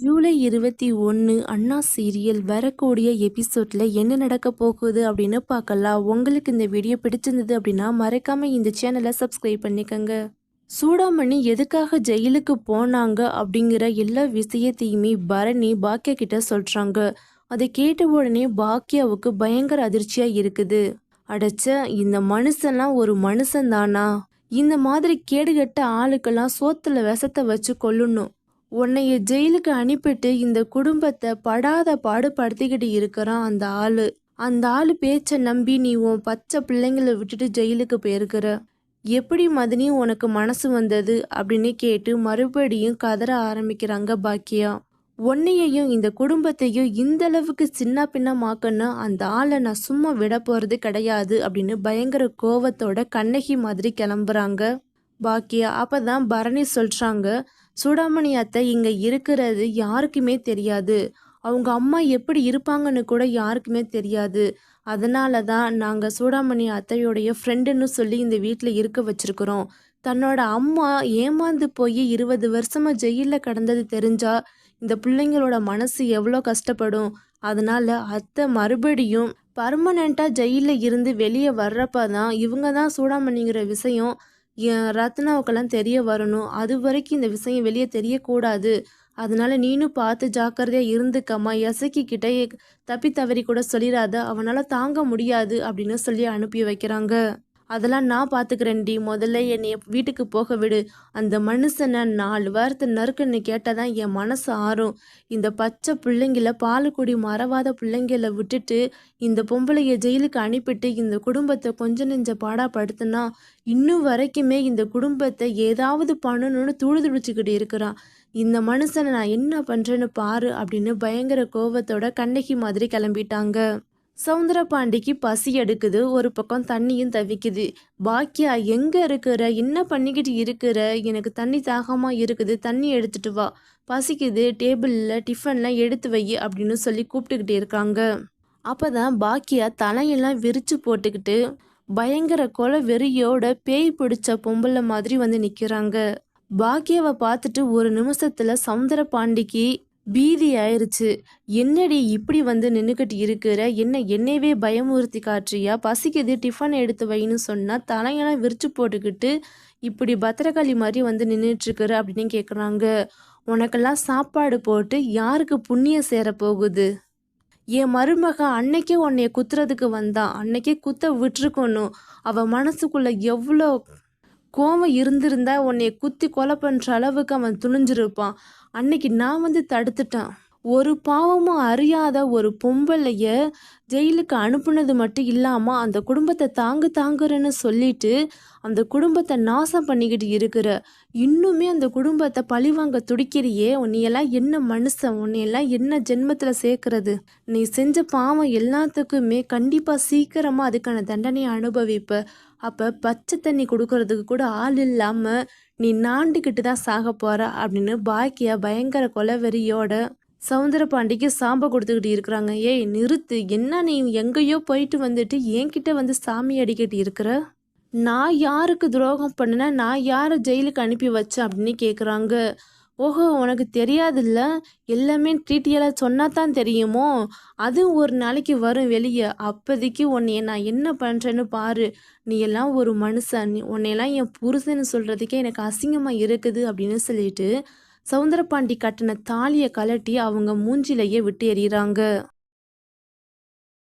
ஜூலை இருபத்தி ஒன்று அண்ணா சீரியல் வரக்கூடிய எபிசோடில் என்ன நடக்க போகுது அப்படின்னு பார்க்கலாம். உங்களுக்கு இந்த வீடியோ பிடிச்சிருந்தது அப்படின்னா மறக்காமல் இந்த சேனலை சப்ஸ்கிரைப் பண்ணிக்கோங்க. சூடாமணி எதுக்காக ஜெயிலுக்கு போனாங்க அப்படிங்கிற எல்லா விஷயத்தையுமே பரணி பாக்கியா கிட்ட சொல்கிறாங்க அதை கேட்ட உடனே பாக்கியாவுக்கு பயங்கர அதிர்ச்சியாக இருக்குது. அடைச்ச இந்த மனுஷன்லாம் ஒரு மனுஷன் தானா இந்த மாதிரி கேடுகட்ட ஆளுக்கெல்லாம் சோத்தில் விஷத்தை வச்சு கொல்லணும். உன்னைய ஜெயிலுக்கு அனுப்பிட்டு இந்த குடும்பத்தை படாத பாடுபடுத்திக்கிட்டு இருக்கிறான் அந்த ஆளு. அந்த ஆளு பேச்ச நம்பி நீ உன் பச்சை பிள்ளைங்களை விட்டுட்டு ஜெயிலுக்கு போயிருக்கிற. எப்படி மதினி உனக்கு மனசு வந்தது? அப்படின்னு கேட்டு மறுபடியும் கதற ஆரம்பிக்கிறாங்க பாக்கியா. உன்னையையும் இந்த குடும்பத்தையும் இந்த அளவுக்கு சின்ன பின்னமாக்கன்னு அந்த ஆளை நான் சும்மா விட போறது கிடையாது அப்படின்னு பயங்கர கோவத்தோட கண்ணகி மாதிரி கிளம்புறாங்க. பாக்கியா அப்பதான் பரணி சொல்றாங்க சூடாமணி அத்தை இங்க இருக்கிறது யாருக்குமே தெரியாது. அவங்க அம்மா எப்படி இருப்பாங்கன்னு கூட யாருக்குமே தெரியாது. அதனால தான் நாங்கள் சூடாமணி அத்தையோடைய ஃப்ரெண்டுன்னு சொல்லி இந்த வீட்டில் இருக்க வச்சுருக்குறோம். தன்னோட அம்மா ஏமாந்து போய் இருபது வருஷமாக ஜெயிலில் கடந்தது தெரிஞ்சா இந்த பிள்ளைங்களோட மனசு எவ்வளோ கஷ்டப்படும். அதனால அத்தை மறுபடியும் பர்மனெண்ட்டாக ஜெயிலில் இருந்து வெளியே வர்றப்ப தான் இவங்க தான் சூடாமணிங்கிற விஷயம் ரத்னாவுக்கெல்லாம் தெரிய வரணும். அது வரைக்கும் இந்த விஷயம் வெளியே தெரியக்கூடாது. அதனால நீனும் பார்த்து ஜாக்கிரதையாக இருந்துக்கம்மா. எசக்கி கிட்டே தப்பி தவறி கூட சொல்லிடாத அவனால் தாங்க முடியாது அப்படின்னு சொல்லி அனுப்பி வைக்கிறாங்க. அதெல்லாம் நான் பார்த்துக்கிறேன்டி முதல்ல என்னை வீட்டுக்கு போக விடு. அந்த மனுஷனை நாலு வாரத்தை நறுக்குன்னு கேட்டால் தான் என் மனசு ஆறும். இந்த பச்சை பிள்ளைங்கள பாலுக்குடி மறவாத பிள்ளைங்கள விட்டுட்டு இந்த பொம்பளைய ஜெயிலுக்கு அனுப்பிட்டு இந்த குடும்பத்தை கொஞ்சம் நெஞ்ச பாடாப்படுத்தினா இன்னும் வரைக்குமே இந்த குடும்பத்தை ஏதாவது பண்ணணும்னு துழு துடிச்சுக்கிட்டு இருக்கிறான். இந்த மனுஷனை நான் என்ன பண்ணுறேன்னு பாரு அப்படின்னு பயங்கர கோவத்தோட கண்ணகி மாதிரி கிளம்பிட்டாங்க. சவுந்தரபாண்டிக்கு பசி எடுக்குது. ஒரு பக்கம் தண்ணியும் தவிக்குது. பாக்கியா எங்கே இருக்கிற? என்ன பண்ணிக்கிட்டு இருக்கிற? எனக்கு தண்ணி தாகமாக இருக்குது. தண்ணி எடுத்துட்டு வா. பசிக்குது. டேபிளில் டிஃபன்லாம் எடுத்து வை அப்படின்னு சொல்லி கூப்பிட்டுக்கிட்டே இருக்காங்க. அப்போ தான் பாக்கியா தலையெல்லாம் விரித்து போட்டுக்கிட்டு பயங்கர கொலை வெறியோட பேய் பிடிச்ச பொம்பளை மாதிரி வந்து நிற்கிறாங்க பாக்கியாவை பார்த்துட்டு ஒரு நிமிஷத்தில் சவுந்தர பாண்டிக்கு பீதி ஆயிருச்சு என்னடி இப்படி வந்து நின்றுக்கிட்டு இருக்கிற? என்ன என்னையவே பயமுறுத்தி காற்றியா பசிக்குது டிஃபன் எடுத்து வைன்னு சொன்னால் தலையெல்லாம் விரிச்சு போட்டுக்கிட்டு இப்படி பத்திரகாளி மாதிரி வந்து நின்றுட்டுருக்குற அப்படின்னு கேட்குறாங்க உனக்கெல்லாம் சாப்பாடு போட்டு யாருக்கு புண்ணியம் சேர போகுது? என் மருமக அன்னைக்கே உன்னைய குத்துறதுக்கு வந்தான் அன்னைக்கே குத்த விட்டுருக்கணும். அவள் மனசுக்குள்ளே எவ்வளோ கோவம் இருந்திருந்தா உன்னைய குத்தி கொலை பண்ணுற அளவுக்கு அவன் துணிஞ்சிருப்பான். அன்னைக்கு நான் வந்து தடுத்துட்டான். ஒரு பாவமும் அறியாத ஒரு பொம்பளைய ஜெயிலுக்கு அனுப்புனது மட்டும் இல்லாமல் அந்த குடும்பத்தை தாங்கு தாங்குறேன்னு சொல்லிட்டு அந்த குடும்பத்தை நாசம் பண்ணிக்கிட்டு இருக்கிற இன்னுமே அந்த குடும்பத்தை பழிவாங்க துடிக்கிறியே உன்னையெல்லாம் என்ன மனுஷன் உன்னையெல்லாம் என்ன ஜென்மத்தில் சேர்க்கறது? நீ செஞ்ச பாவம் எல்லாத்துக்குமே கண்டிப்பாக சீக்கிரமாக அதுக்கான தண்டனையை அனுபவிப்ப. அப்போ பச்சை தண்ணி கொடுக்கறதுக்கு கூட ஆள் இல்லாமல் நீ நாண்டுக்கிட்டு தான் சாக போகிற அப்படின்னு பாக்கியா பயங்கர கொலவெறியோட சவுந்தரபாண்டிக்கு சாம்பை கொடுத்துக்கிட்டு இருக்கிறாங்க. ஏய் நிறுத்து. என்ன நீ எங்கேயோ போயிட்டு வந்துட்டு என்கிட்ட வந்து சாமி அடிக்கிட்டு இருக்கிற? நான் யாருக்கு துரோகம் பண்ணினேன் நான் யாரை ஜெயிலுக்கு அனுப்பி வச்சேன் அப்படின்னு கேட்குறாங்க ஓஹோ உனக்கு தெரியாதுல்ல? எல்லாமே ட்ரீட்டியெல்லாம் சொன்னா தான் தெரியுமோ? அதுவும் ஒரு நாளைக்கு வரும் வெளியே. அப்போதைக்கு உன்னைய நான் என்ன பண்ணுறேன்னு பாரு. நீ எல்லாம் ஒரு மனுஷன். நீ உன்னையெல்லாம் என் புருஷன்னு சொல்கிறதுக்கே எனக்கு அசிங்கமாக இருக்குது அப்படின்னு சொல்லிட்டு சவுந்தரபாண்டி கட்டின தாலியை கலட்டி அவங்க மூஞ்சிலேயே விட்டு எறிகிறாங்க.